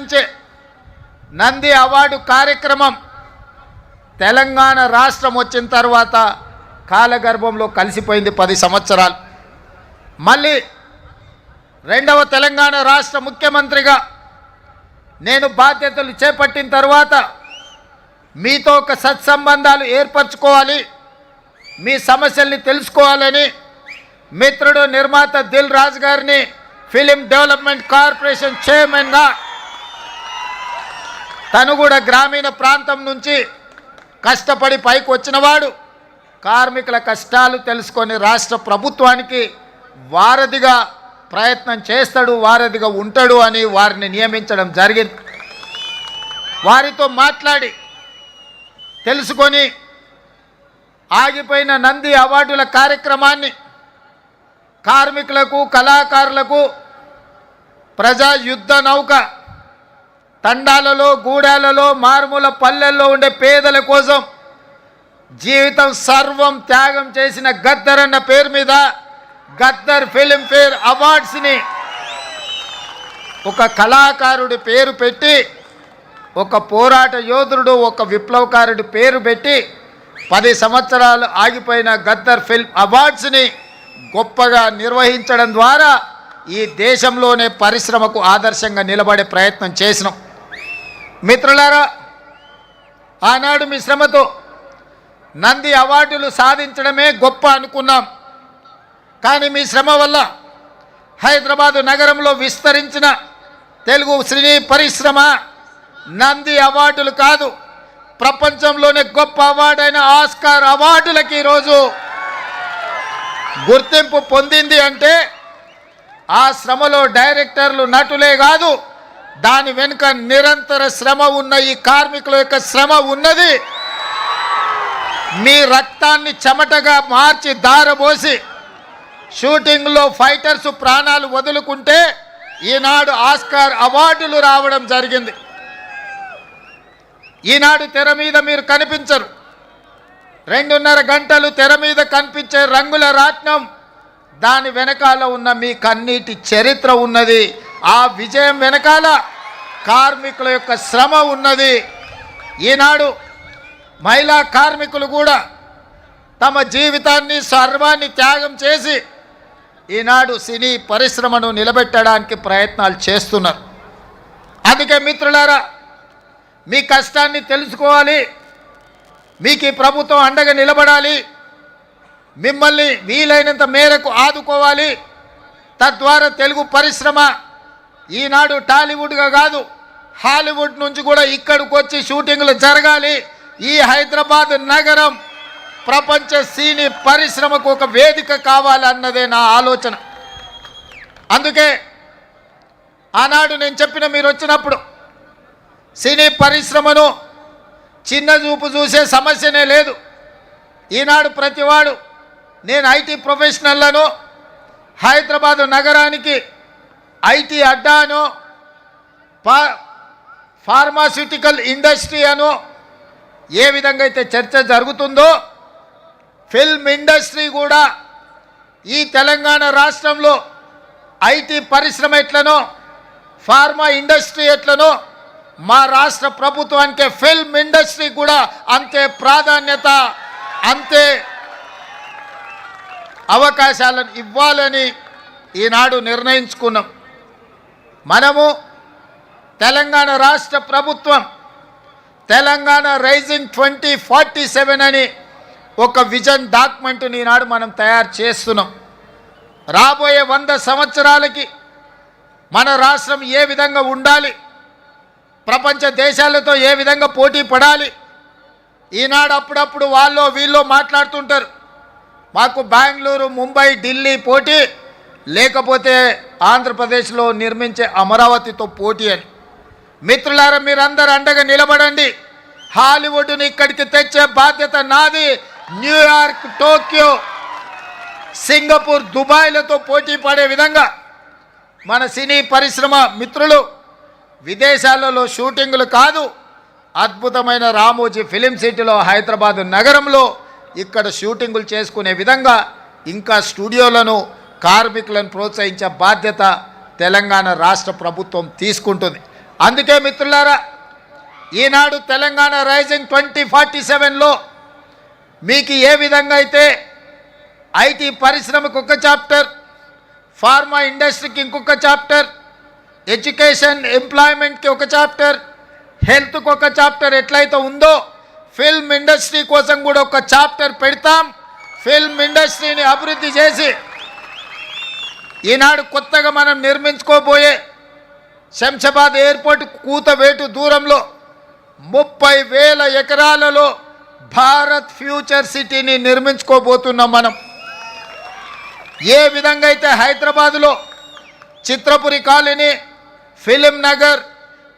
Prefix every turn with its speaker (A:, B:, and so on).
A: సాధించే నంది అవార్డు కార్యక్రమం తెలంగాణ రాష్ట్రం వచ్చిన తర్వాత కాలగర్భంలో కలిసిపోయింది పది సంవత్సరాలు. మళ్ళీ రెండవ తెలంగాణ రాష్ట్ర ముఖ్యమంత్రిగా నేను బాధ్యతలు చేపట్టిన తర్వాత మీతో ఒక సత్సంబంధాలు ఏర్పరచుకోవాలి మీ సమస్యల్ని తెలుసుకోవాలని మిత్రుడు నిర్మాత దిల్ రాజు గారిని ఫిలిం డెవలప్మెంట్ కార్పొరేషన్ చైర్మన్గా తను కూడా గ్రామీణ ప్రాంతం నుంచి కష్టపడి పైకి వచ్చినవాడు. కార్మికుల కష్టాలు తెలుసుకొని రాష్ట్ర ప్రభుత్వానికి వారధిగా ప్రయత్నం చేస్తాడు వారధిగా ఉంటాడు అని వారిని నియమించడం జరిగింది. వారితో మాట్లాడి తెలుసుకొని ఆగిపోయిన నంది అవార్డుల కార్యక్రమాన్ని కార్మికులకు కళాకారులకు ప్రజా యుద్ధ నౌక తండాలలో గూడాలలో మారుమూల పల్లెల్లో ఉండే పేదల కోసం జీవితం సర్వం త్యాగం చేసిన గద్దర్ అన్న పేరు మీద గద్దర్ ఫిలింఫేర్ అవార్డ్స్ని ఒక కళాకారుడి పేరు పెట్టి ఒక పోరాట యోధుడు ఒక విప్లవకారుడి పేరు పెట్టి పది సంవత్సరాలు ఆగిపోయిన గద్దర్ ఫిల్మ్ అవార్డ్స్ని గొప్పగా నిర్వహించడం ద్వారా ఈ దేశంలోనే పరిశ్రమకు ఆదర్శంగా నిలబడే ప్రయత్నం చేసినాం. మిత్రులారా ఆనాడు మీ శ్రమతో నంది అవార్డులు సాధించడమే గొప్ప అనుకున్నాం. కానీ మీ శ్రమ వల్ల హైదరాబాదు నగరంలో విస్తరించిన తెలుగు సినీ పరిశ్రమ నంది అవార్డులు కాదు ప్రపంచంలోనే గొప్ప అవార్డైన ఆస్కార్ అవార్డులకి ఈరోజు గుర్తింపు పొందింది అంటే ఆ శ్రమలో డైరెక్టర్లు నటులే కాదు దాని వెనుక నిరంతర శ్రమ ఉన్న ఈ కార్మికుల యొక్క శ్రమ ఉన్నది. మీ రక్తాన్ని చెమటగా మార్చి దారబోసి షూటింగ్లో ఫైటర్స్ ప్రాణాలు వదులుకుంటే ఈనాడు ఆస్కార్ అవార్డులు రావడం జరిగింది. ఈనాడు తెర మీద మీరు కనిపించరు. రెండున్నర గంటలు తెర మీద కనిపించే రంగుల రాట్నం దాని వెనకాల ఉన్న మీ కన్నీటి చరిత్ర ఉన్నది. ఆ విజయం వెనకాల కార్మికుల యొక్క శ్రమ ఉన్నది. ఈనాడు మహిళా కార్మికులు కూడా తమ జీవితాన్ని సర్వాన్ని త్యాగం చేసి ఈనాడు సినీ పరిశ్రమను నిలబెట్టడానికి ప్రయత్నాలు చేస్తున్నారు. అందుకే మిత్రులారా మీ కష్టాన్ని తెలుసుకోవాలి మీకు ఈ ప్రభుత్వం అండగా నిలబడాలి మిమ్మల్ని వీలైనంత మేరకు ఆదుకోవాలి. తద్వారా తెలుగు పరిశ్రమ ఈనాడు టాలీవుడ్గా కాదు హాలీవుడ్ నుంచి కూడా ఇక్కడికి వచ్చి షూటింగ్లు జరగాలి. ఈ హైదరాబాద్ నగరం ప్రపంచ సినీ పరిశ్రమకు ఒక వేదిక కావాలన్నదే నా ఆలోచన. అందుకే ఆనాడు నేను చెప్పిన మీరు వచ్చినప్పుడు సినీ పరిశ్రమను చిన్న చూపు చూసే సమస్యనే లేదు. ఈనాడు ప్రతివాడు నేను ఐటీ ప్రొఫెషనల్లను హైదరాబాదు నగరానికి ఐటీ అడ్డాను పా ఫార్మాస్యూటికల్ ఇండస్ట్రీ అను ఏ విధంగా అయితే చర్చ జరుగుతుందో ఫిల్మ్ ఇండస్ట్రీ కూడా ఈ తెలంగాణ రాష్ట్రంలో ఐటీ పరిశ్రమ ఎట్లనో ఫార్మా ఇండస్ట్రీ ఎట్లనో మా రాష్ట్ర ప్రభుత్వానికి ఫిల్మ్ ఇండస్ట్రీ కూడా అంతే ప్రాధాన్యత అంతే అవకాశాలను ఇవ్వాలని ఈనాడు నిర్ణయించుకున్నాం. మనము తెలంగాణ రాష్ట్ర ప్రభుత్వం Telangana rising twenty forty seven అని ఒక విజన్ డాక్యుమెంట్ ఈనాడు మనం తయారు చేస్తున్నాం. రాబోయే వంద సంవత్సరాలకి మన రాష్ట్రం ఏ విధంగా ఉండాలి ప్రపంచ దేశాలతో ఏ విధంగా పోటీ పడాలి ఈనాడు అప్పుడప్పుడు వాళ్ళు వీళ్ళు మాట్లాడుతుంటారు. మాకు బెంగళూరు ముంబై ఢిల్లీ పోటీ లేకపోతే ఆంధ్రప్రదేశ్లో నిర్మించే అమరావతితో పోటీ అని. మిత్రులారా మీరందరూ అండగా నిలబడండి. హాలీవుడ్ని ఇక్కడికి తెచ్చే బాధ్యత నాది. న్యూయార్క్ టోక్యో సింగపూర్ దుబాయ్లతో పోటీ పడే విధంగా మన సినీ పరిశ్రమ మిత్రులు విదేశాలలో షూటింగులు కాదు అద్భుతమైన రామోజీ ఫిలిం సిటీలో హైదరాబాద్ నగరంలో ఇక్కడ షూటింగులు చేసుకునే విధంగా ఇంకా స్టూడియోలను కార్మికులను ప్రోత్సహించే బాధ్యత తెలంగాణ రాష్ట్ర ప్రభుత్వం తీసుకుంటుంది. అందుకే మిత్రులారా ఈనాడు తెలంగాణ రైజింగ్ ట్వంటీ ఫార్టీ సెవెన్లో మీకు ఏ విధంగా అయితే ఐటీ పరిశ్రమకు ఒక చాప్టర్ ఫార్మా ఇండస్ట్రీకి ఇంకొక చాప్టర్ ఎడ్యుకేషన్ ఎంప్లాయ్మెంట్కి ఒక చాప్టర్ హెల్త్కి ఒక చాప్టర్ ఎట్లయితే ఉందో ఫిల్మ్ ఇండస్ట్రీ కోసం కూడా ఒక చాప్టర్ పెడతాం. ఫిల్మ్ ఇండస్ట్రీని అభివృద్ధి చేసి ఈనాడు కొత్తగా మనం నిర్మించుకోబోయే శంషాబాద్ ఎయిర్పోర్ట్ కూతవేటు దూరంలో ముప్పై వేల ఎకరాలలో భారత్ ఫ్యూచర్ సిటీని నిర్మించుకోబోతున్నాం మనం. ఏ విధంగా అయితే హైదరాబాదులో చిత్రపురి కాలనీ ఫిలిం నగర్